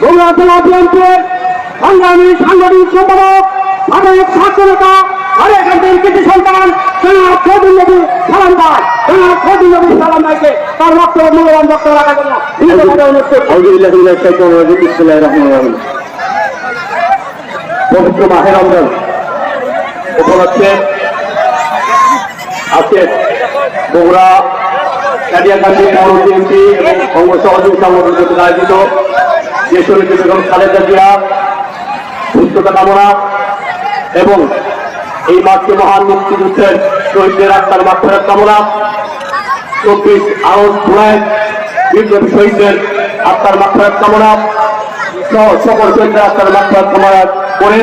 বগুড়া জেলা বিএনপির সংগ্রামী সাংগঠনিক সম্পাদক, সাবেক ছাত্র নেতা আরেক একজন কৃষি সন্তান, জনাব ফজল নবী সালাম ভাই জনাব ফজল নবী সালাম ভাইকে তার বক্তব্য মূল্যবান বক্তব্য রাখার জন্য পবিত্র মাহে রমজান উপলক্ষে আজকে বগুড়া কাটিয়াকান্দি পৌর বিএনপি এবং অঙ্গ সহযোগী সংগঠন আয়োজিত এবং এই মাঠকে মহান মুক্তিযুদ্ধের শহীদদের আত্মার মাত্রার কামনা, চব্বিশ আগস্ট জুলাই বিপ্লবী শহীদদের আত্মার মাত্রার কামনা সকল শহীদদের আত্মার মাত্রার কামনা করে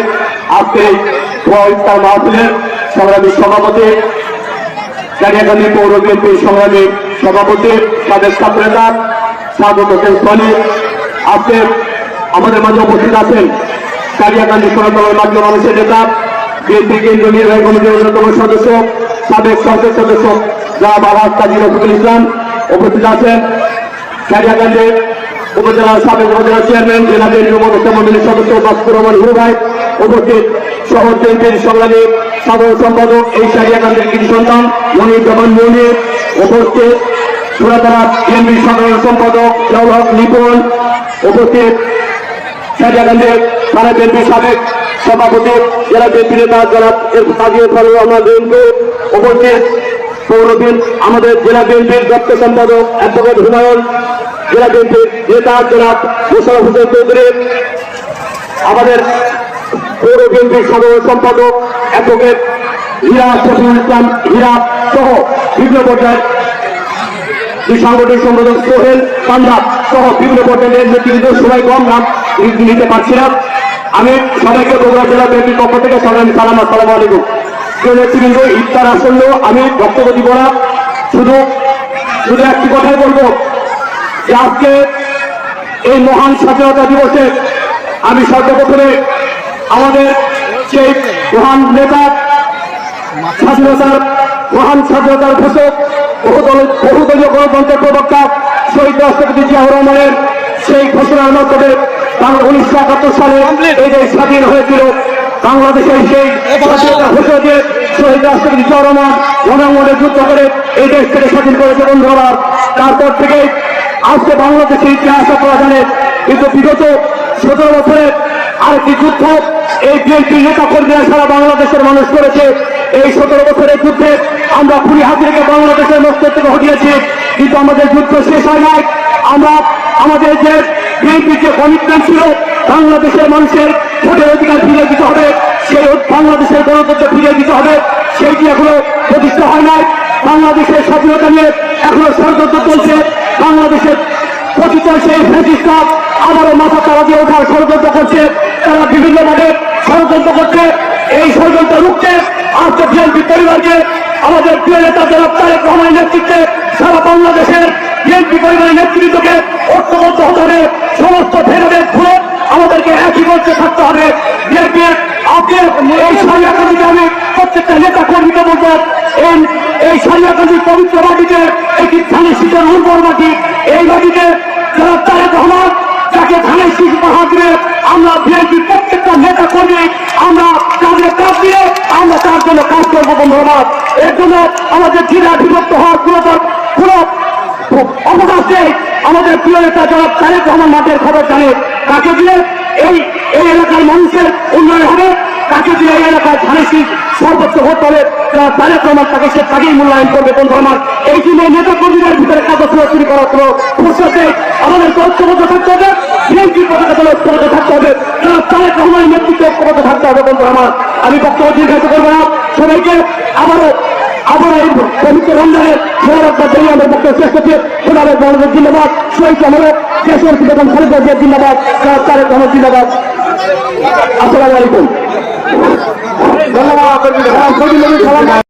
আজকে দোয়া ইফতার মাহফিলের সংগ্রামী সভাপতি কালিয়াকান্দি পৌর বিএনপির সংগ্রামী সভাপতি, তাদের ছাত্রনেতা, স্বাগত হোসেন আজকে আমাদের মাঝে উপস্থিত আছেন কালিয়াকান্দি সনাতনের মাঝে মানুষের নেতা, বিএনপি কেন্দ্রীয় নির্বাহী কমিটির অন্যতম সদস্য, সাবেক সংসদ সদস্য যা বাবা কাজী রফিকুল ইসলাম উপস্থিত আছেন। কালিয়াকান্দি উপজেলার সাবেক উপজেলা চেয়ারম্যান, জেলা বিএনপি উপদেষ্টা মন্ডলীর সদস্য বাসপুর রহমান হিরু ভাই উপস্থিত। শহর বিএনপির সংগ্রামী সাধারণ সম্পাদক এই কালিয়াকান্দির কৃষি সন্তান মনির জামান মনির উপস্থিত। সুরাতারা বিএনপির সাধারণ সম্পাদক জওহর নিপুণ উপস্থিত। সাজাকান্দের থানা বিএনপির সাবেক সভাপতি, জেলা বিএনপি নেতা জনাব কাজী ফারুক রহমান রিঙ্কু উপস্থিত। পৌর আমাদের জেলা বিএনপির দপ্তর সম্পাদক অ্যাডভোকেট হুমায়ুন, জেলা বিএনপির নেতা জনাব মোশারফ হোসেন চৌধুরী, আমাদের পৌর বিএনপির সাধারণ সম্পাদক অ্যাডভোকেট হীরা শফিউল ইসলাম হীরা সহ বিভিন্ন পর্যায়ের দুই সাংগঠনিক সম্পাদক সোহেল পাঞ্জাব সহ বিভিন্ন পর্যায়ের নেতৃত্ব সবাই কম নাম নিতে পারছি না। আমি সবাইকে বগুড়া জেলা বিএনপির পক্ষ থেকে সবাই সালাম, আসসালাম আলাইকুম। প্রিয় নেতৃবৃন্দ, ইফতার আসন্ন, আমি বক্তব্য দিব না। শুধু শুধু একটি কথাই বলব যে আজকে এই মহান স্বাধীনতা দিবসে আমি সর্বপ্রথমে আমাদের সেই মহান নেতা, স্বাধীনতার মহান স্বাধীনতার ঘোষক বহুদলীয় গণতন্ত্রের প্রবক্তা শহীদ রাষ্ট্রপতি জিয়াউর রহমানের সেই ঘোষণার মাধ্যমে উনিশশো একাত্তর সালে এই দেশ স্বাধীন হয়েছিল। বাংলাদেশের সেই স্বাধীনতা ঘোষণা দিয়ে শহীদ রাষ্ট্রপতি জিয়াউর রহমান রণাঙ্গনে যুদ্ধ করে এই দেশ থেকে স্বাধীন করেছে। বন্ধু আমার, তারপর থেকে আজকে বাংলাদেশের ইতিহাস আপনারা জানেন কিন্তু বিগত সতেরো বছরে আরেকটি যুদ্ধ, এই বিএনপি নেতা কর্মীরা সারা বাংলাদেশের মানুষ করেছে। এই সতেরো বছরের যুদ্ধে আমরা খুনি হাতিকে বাংলাদেশের মস্তিষ্ক থেকে হটিয়েছি, কিন্তু আমাদের যুদ্ধ শেষ হয় নাই। আমরা আমাদের যে বিএনপির যে কমিটমেন্ট ছিল, বাংলাদেশের মানুষের ভোটের অধিকার ফিরিয়ে দিতে হবে, সেই বাংলাদেশের গণতন্ত্র ফিরিয়ে দিতে হবে সেইটি এখনও প্রতিষ্ঠা হয় নাই? বাংলাদেশের স্বাধীনতা নিয়ে এখনও ষড়যন্ত্র চলছে। বাংলাদেশের কথিত সেই ফ্যাসিস্টরা আবারও মাথা তারা দিয়ে ওঠার ষড়যন্ত্র করছে। তারা বিভিন্নভাবে ষড়যন্ত্র করছে। এই ষড়যন্ত্র রুখতে আজকে বিএনপি পরিবারকে, আমাদের প্রিয় নেতা জনাব তারেক রহমানের নেতৃত্বে সারা বাংলাদেশের বিএনপি পরিবারের নেতৃত্বকে ঐক্যবদ্ধ হতে হবে, সমস্ত ভেদাভেদ ভুলে আমাদেরকে একই মঞ্চে থাকতে হবে। বিএনপি আজকে এই সারিয়াকান্দিকে আমি প্রত্যেকটা নেতা কর্মীকে বলব, এই এই পবিত্র মাটিতে একটি শীতের উর্বর মাটি, এই মাটিতে যারা তারেক রহমান, যাকে ধানের শীত দিয়ে আমরা বিএনপি প্রত্যেকটা নেতা কর্মী আমরা তাদের কাজ দিয়ে আমরা জন্য কাজ করব, বন্ধু এর জন্য আমাদের জেলা বিভক্ত হওয়ার কোনো অবকাশ নেই। আমাদের প্রিয় নেতা যারা তারেক রহমান মাঠের খবর জানে। তাকে দিয়ে এই এই এলাকার মানুষের উন্নয়ন হবে? তাকে দিয়ে এই এলাকার ধানের শীত সর্বোচ্চ ভোট পাবে? যারা তারেক রহমান তাকে সে তাকেই মূল্যায়ন করবে, বন্ধু আমার। এই জন্য নেতা কর্মীদের ভিতরে কাগজ চুরি করার কোনো ফুরসত আমাদের ঐক্যবদ্ধ থাকতে হবে। বিএনপির পতাকা দল ঐক্যবদ্ধ থাকতে হবে? যারা তারেক রহমানের নেতৃত্বে হবে আমার। আমি বক্তব্য দীর্ঘায়িত করব না। সবাইকে আবারও আবার এই পবিত্র রমজানের সৌরভটা জন্য আমার বক্তব্য শেষ করছে। সোনারের বড়দের জিন্দাবাদ। শহীদ আমাদের দেশের বেগম খালেদা জিন্দাবাদ। তারেক রহমান জিন্দাবাদ? আসসালামু আলাইকুম। ধন্যবাদ।